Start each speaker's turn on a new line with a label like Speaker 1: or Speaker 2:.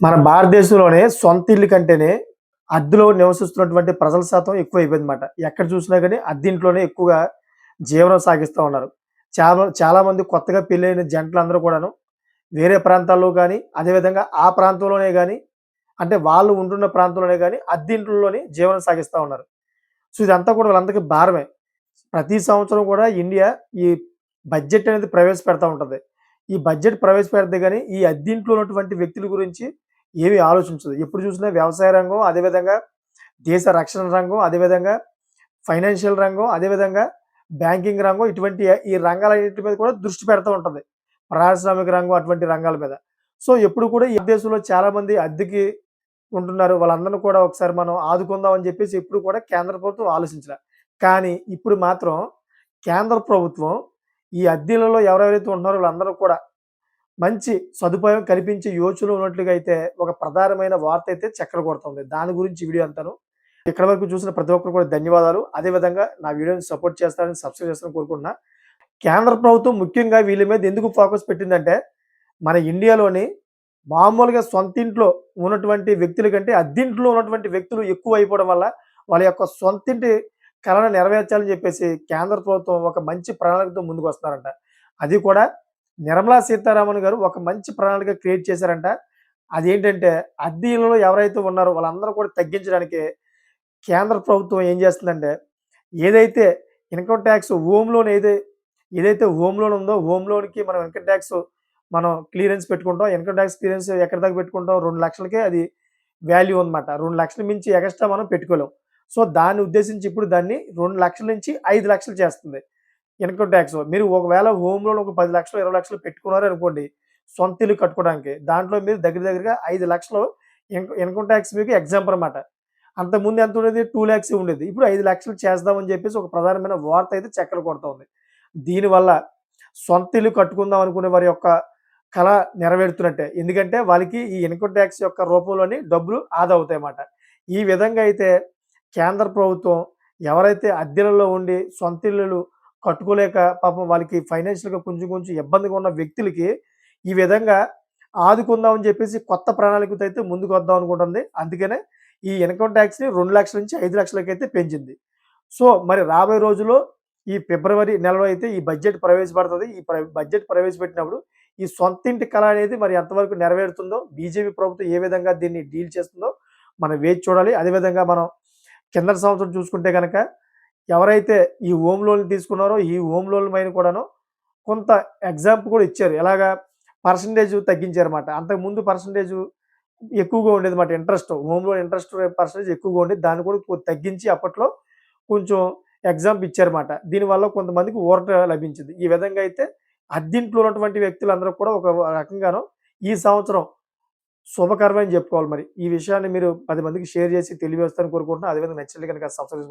Speaker 1: మన భారతదేశంలోనే సొంత ఇల్లు కంటేనే అద్దెలో నివసిస్తున్నటువంటి ప్రజల శాతం ఎక్కువ అయిపోయిందన్నమాట ఎక్కడ చూసినా కానీ అద్దెంట్లోనే ఎక్కువగా జీవనం సాగిస్తూ ఉన్నారు. చాలా చాలామంది కొత్తగా పెళ్ళైన జంటలందరూ కూడాను వేరే ప్రాంతాల్లో కానీ అదేవిధంగా ఆ ప్రాంతంలోనే కానీ అంటే వాళ్ళు ఉంటున్న ప్రాంతంలోనే కానీ అద్దెంట్లోనే జీవనం సాగిస్తూ ఉన్నారు. సో ఇదంతా కూడా వాళ్ళందరికీ భారమే. ప్రతి సంవత్సరం కూడా ఇండియా ఈ బడ్జెట్ అనేది ప్రవేశపెడతా ఉంటుంది. ఈ బడ్జెట్ ప్రవేశపెడితే కానీ ఈ అద్దెంట్లో ఉన్నటువంటి వ్యక్తుల గురించి ఏవి ఆలోచించదు. ఎప్పుడు చూసినా వ్యవసాయ రంగం అదేవిధంగా దేశ రక్షణ రంగం అదేవిధంగా ఫైనాన్షియల్ రంగం అదేవిధంగా బ్యాంకింగ్ రంగం ఇటువంటి ఈ రంగాలన్నింటి మీద కూడా దృష్టి పెడతా ఉంటుంది. పారిశ్రామిక రంగం అటువంటి రంగాల మీద. సో ఎప్పుడు కూడా ఈ దేశంలో చాలామంది అద్దెకి ఉంటున్నారు. వాళ్ళందరినీ కూడా ఒకసారి మనం ఆదుకుందాం అని చెప్పేసి ఎప్పుడు కూడా కేంద్ర ప్రభుత్వం ఆలోచించాల. కానీ ఇప్పుడు మాత్రం కేంద్ర ప్రభుత్వం ఈ అద్దెలలో ఎవరెవరైతే ఉంటున్నారో వాళ్ళందరూ కూడా మంచి సదుపాయం కల్పించే యోచనలు ఉన్నట్లుగా అయితే ఒక ప్రధానమైన వార్త అయితే చక్కెర కొడుతుంది. దాని గురించి వీడియో అంతాను. ఇక్కడ వరకు చూసిన ప్రతి ఒక్కరు కూడా ధన్యవాదాలు. అదేవిధంగా నా వీడియోని సపోర్ట్ చేస్తారని సబ్స్క్రైబ్ చేస్తారని కోరుకుంటున్నా. కేంద్ర ప్రభుత్వం ముఖ్యంగా వీళ్ళ మీద ఎందుకు ఫోకస్ పెట్టిందంటే మన ఇండియాలోని మామూలుగా సొంత ఇంట్లో ఉన్నటువంటి వ్యక్తుల కంటే అద్దింట్లో ఉన్నటువంటి వ్యక్తులు ఎక్కువ అయిపోవడం వల్ల వాళ్ళ యొక్క సొంతింటి కళను నెరవేర్చాలని చెప్పేసి కేంద్ర ప్రభుత్వం ఒక మంచి ప్రణాళికతో ముందుకు వస్తున్నారంట. అది కూడా నిర్మలా సీతారామన్ గారు ఒక మంచి ప్రణాళిక క్రియేట్ చేశారంట. అదేంటంటే అద్దె ఇళ్ళలో ఎవరైతే ఉన్నారో వాళ్ళందరూ కూడా తగ్గించడానికి కేంద్ర ప్రభుత్వం ఏం చేస్తుందంటే ఏదైతే ఇన్కమ్ ట్యాక్స్ హోమ్ లోన్ ఏదైతే ఏదైతే హోమ్ లోన్ ఉందో హోమ్ లోన్కి మనం ఇన్కమ్ ట్యాక్స్ మనం క్లియరెన్స్ పెట్టుకుంటాం. ఇన్కమ్ ట్యాక్స్ క్లియరెన్స్ ఎక్కడి దాకా పెట్టుకుంటాం? రెండు లక్షలకే అది వాల్యూ అనమాట రెండు లక్షల మించి ఎక్స్ట్రా మనం పెట్టుకోలేం. సో దాన్ని ఉద్దేశించి ఇప్పుడు దాన్ని రెండు లక్షల నుంచి ఐదు లక్షలు చేస్తుంది. Income tax. మీరు ఒకవేళ హోమ్ లోన్ ఒక పది లక్షలు ఇరవై లక్షలు పెట్టుకున్నారు అనుకోండి సొంత ఇల్లు కట్టుకోవడానికి దాంట్లో మీరు దగ్గర దగ్గరగా ఐదు లక్షలు ఇన్కమ్ ట్యాక్స్ మీకు ఎగ్జాంపుల్ అనమాట అంతకుముందు ఎంత ఉండేది? టూ ల్యాక్స్ ఉండేది. ఇప్పుడు ఐదు లక్షలు చేద్దామని చెప్పేసి ఒక ప్రధానమైన వార్త అయితే చక్కెర కొడుతుంది దీనివల్ల సొంత ఇల్లు కట్టుకుందాం అనుకునే వారి యొక్క కళ నెరవేరుతున్నట్టే. ఎందుకంటే వాళ్ళకి ఈ ఇన్కమ్ ట్యాక్స్ యొక్క రూపంలోని డబ్బులు ఆదా అవుతాయి అన్నమాట. ఈ విధంగా అయితే కేంద్ర ప్రభుత్వం ఎవరైతే అద్దెలలో ఉండి సొంత ఇల్లులు కట్టుకోలేక పాపం వాళ్ళకి ఫైనాన్షియల్గా కొంచెం కొంచెం ఇబ్బందిగా ఉన్న వ్యక్తులకి ఈ విధంగా ఆదుకుందామని చెప్పేసి కొత్త ప్రణాళికతో అయితే ముందుకు వద్దాం అనుకుంటుంది. అందుకనే ఈ ఇన్కమ్ ట్యాక్స్ని రెండు లక్షల నుంచి ఐదు లక్షలకి అయితే పెంచింది. సో మరి రాబోయే రోజుల్లో ఈ ఫిబ్రవరి నెలలో అయితే ఈ బడ్జెట్ ప్రవేశపెడుతుంది. ఈ బడ్జెట్ ప్రవేశపెట్టినప్పుడు ఈ సొంతింటి కళ అనేది మరి ఎంతవరకు నెరవేరుతుందో బీజేపీ ప్రభుత్వం ఏ విధంగా దీన్ని డీల్ చేస్తుందో మనం వేచి చూడాలి. అదేవిధంగా మనం కింద సంవత్సరం చూసుకుంటే కనుక ఎవరైతే ఈ హోమ్ లోన్లు తీసుకున్నారో ఈ హోమ్ లోన్ల పైన కూడాను కొంత ఎగ్జాంపుల్ కూడా ఇచ్చారు. ఎలాగా? పర్సంటేజ్ తగ్గించారన్నమాట. అంతకుముందు పర్సంటేజ్ ఎక్కువగా ఉండేది మాట interest home loan interest percentage ఎక్కువగా ఉండేది. దాన్ని కూడా తగ్గించి అప్పట్లో కొంచెం ఎగ్జాంపుల్ ఇచ్చారన్నమాట. దీనివల్ల కొంతమందికి ఊరట లభించింది. ఈ విధంగా అయితే అద్దీంట్లో ఉన్నటువంటి వ్యక్తులందరూ కూడా ఒక రకంగాను ఈ సంవత్సరం శుభకరమని చెప్పుకోవాలి మరి. ఈ విషయాన్ని మీరు పది మందికి షేర్ చేసి తెలియజేస్తారని కోరుకుంటున్నా. అదేవిధంగా నచ్చినట్టు కనుక subscribe